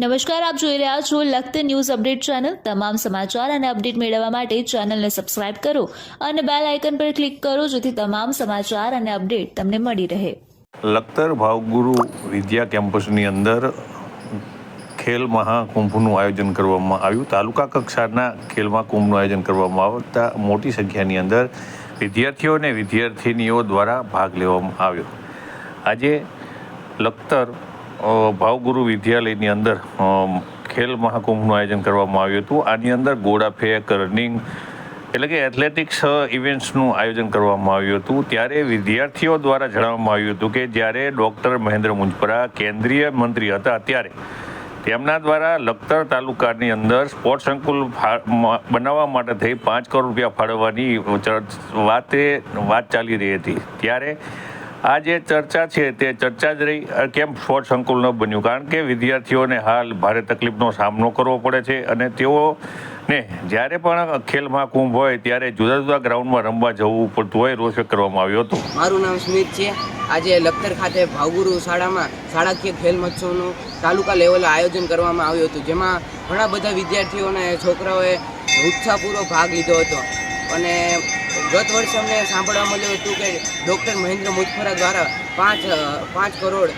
નમસ્કાર, આપ જોઈ રહ્યા છો લખત ન્યૂઝ અપડેટ ચેનલ. તમામ સમાચાર અને અપડેટ મેળવવા માટે ચેનલને સબસ્ક્રાઇબ કરો અને બેલ આઇકન પર ક્લિક કરો જેથી તમામ સમાચાર અને અપડેટ તમને મળી રહે. લખતર ભાવગુરુ વિદ્યા કેમ્પસની અંદર ખેલ મહાકુંભનું આયોજન કરવામાં આવ્યું. તાલુકા કક્ષાના ખેલ મહાકુંભનું આયોજન કરવામાં આવતા મોટી સંખ્યાની અંદર વિદ્યાર્થીઓ અને વિદ્યાર્થિનીઓ દ્વારા ભાગ લેવામાં આવ્યો. આજે લખતર ભાવગુરુ વિદ્યાલયની અંદર ખેલ મહાકુંભનું આયોજન કરવામાં આવ્યું હતું. આની અંદર ગોળા ફેંક, રનિંગ એટલે કે એથ્લેટિક્સ ઇવેન્ટ્સનું આયોજન કરવામાં આવ્યું હતું. ત્યારે વિદ્યાર્થીઓ દ્વારા જણાવવામાં આવ્યું હતું કે જ્યારે ડૉક્ટર મહેન્દ્ર મુંજપરા કેન્દ્રીય મંત્રી હતા ત્યારે તેમના દ્વારા લખતર તાલુકાની અંદર સ્પોર્ટ્સ સંકુલ બનાવવા માટે થઈ પાંચ કરોડ રૂપિયા ફાળવવાની વાતે, વાત ચાલી રહી હતી. ત્યારે આ જે ચર્ચા છે તે ચર્ચા જ રહી કેમ સ્પોર્ટ્સ સંકુલ ન બન્યું? કારણ કે વિદ્યાર્થીઓને હાલ ભારે તકલીફનો સામનો કરવો પડે છે અને તેઓને જ્યારે પણ ખેલ મહાકુંભ હોય ત્યારે જુદા જુદા ગ્રાઉન્ડમાં રમવા જવું પડતું હોય, રોષ કરવામાં આવ્યો હતો. મારું નામ સ્મિત છે. આજે લખતર ખાતે ભાવગુરુ શાળામાં શાળાકીય ખેલ મહોત્સવનું તાલુકા લેવલે આયોજન કરવામાં આવ્યું હતું, જેમાં ઘણા બધા વિદ્યાર્થીઓને છોકરાઓએ ઉત્સાહપૂર્વક ભાગ લીધો હતો. અને ગત વર્ષે અમને સાંભળવા મળ્યું હતું કે ડૉક્ટર મહેન્દ્ર મુજફરા દ્વારા પાંચ પાંચ કરોડ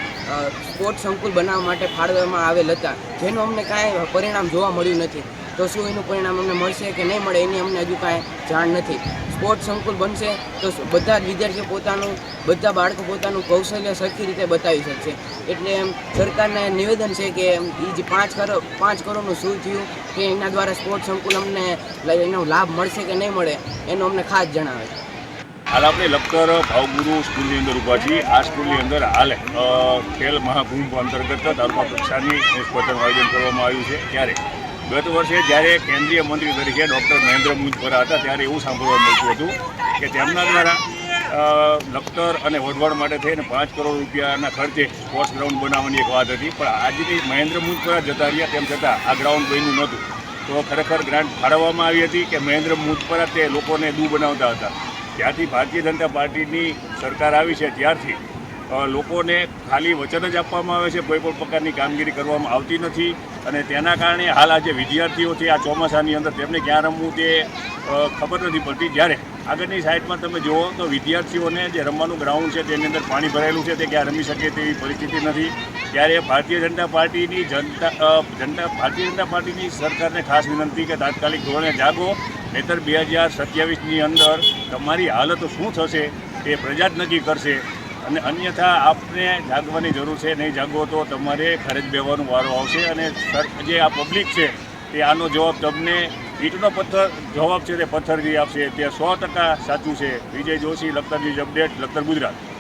સ્પોર્ટ સંકુલ બનાવવા માટે ફાળવવામાં આવેલ હતા. જેનું અમને કાંઈ પરિણામ જોવા મળ્યું નથી. તો શું એનું પરિણામ અમને મળશે કે નહીં મળે એની અમને હજુ કાંઈ જાણ નથી. સ્પોર્ટ સંકુલ બનશે તો બધા જ વિદ્યાર્થીઓ પોતાનું, બધા બાળકો પોતાનું કૌશલ્ય સરખી રીતે બતાવી શકશે. એટલે એમ સરકારને નિવેદન છે કે એ જે પાંચ કરોડ પાંચ કરોડનું શું થયું કે એના દ્વારા સ્પોર્ટ સંકુલ અમને એનો લાભ મળશે કે નહીં મળે, એનું અમને ખાસ જણાવે હાલ આપણે લખતર ભાવગુરુ સ્કૂલની અંદર ઊભા છીએ. આ સ્કૂલની અંદર હાલ ખેલ મહાકુંભ અંતર્ગત તાલુકા કક્ષાની સ્પર્ધાનું આયોજન કરવામાં આવ્યું છે. ત્યારે ગત વર્ષે જ્યારે કેન્દ્રીય મંત્રી તરીકે ડૉક્ટર મહેન્દ્ર મુંજપરા હતા, ત્યારે એવું સાંભળવા મળતું હતું કે તેમના દ્વારા લખતર અને વઢવાડ માટે થઈને પાંચ કરોડ રૂપિયાના ખર્ચે સ્પોર્ટ્સ ગ્રાઉન્ડ બનાવવાની એક વાત હતી. પણ આજથી મહેન્દ્ર મુંજપરા જતા રહ્યા તેમ છતાં આ ગ્રાઉન્ડ બન્યું નહોતું. તો ખરેખર ગ્રાન્ટ ફાળવવામાં આવી હતી કે મહેન્દ્ર મુંજપરા તે લોકોને દૂ બનાવતા હતા. ત્યારથી ભારતીય જનતા પાર્ટીની સરકાર આવી છે, ત્યારથી લોકોને ખાલી વચન જ આપવામાં આવે છે. કોઈ પણ પ્રકારની કામગીરી કરવામાં આવતી નથી અને તેના કારણે હાલ આ જે વિદ્યાર્થીઓ છે આ ચોમાસાની અંદર તેમને ક્યાં રમવું તે ખબર નથી પડતી. જ્યારે આગળની સાઈડમાં તમે જુઓ તો વિદ્યાર્થીઓને જે રમવાનું ગ્રાઉન્ડ છે તેની અંદર પાણી ભરાયેલું છે તે ક્યાં રમી શકે તેવી પરિસ્થિતિ નથી. ત્યારે ભારતીય જનતા પાર્ટીની જનતા જનતા, ભારતીય જનતા પાર્ટીની સરકારને ખાસ વિનંતી કે તાત્કાલિક ધોરણે જાગો. નહીતર બે હજાર સત્યાવીસની અંદર તમારી હાલત શું થશે તે પ્રજા જ નક્કી કરશે. અને અન્યથા આપને જાગવાની જરૂર છે, નહીં જાગો તો તમારે ફરજ બેવાનો વારો આવશે અને જે આ પબ્લિક છે, તે આનો જવાબ તમને ઈંટનો પથ્થર, જવાબ છે તે પથ્થરજી આપશે. તે સો ટકા સાચું છે. વિજય જોશી, લખતરજી અપડેટ, લખતર ગુજરાત.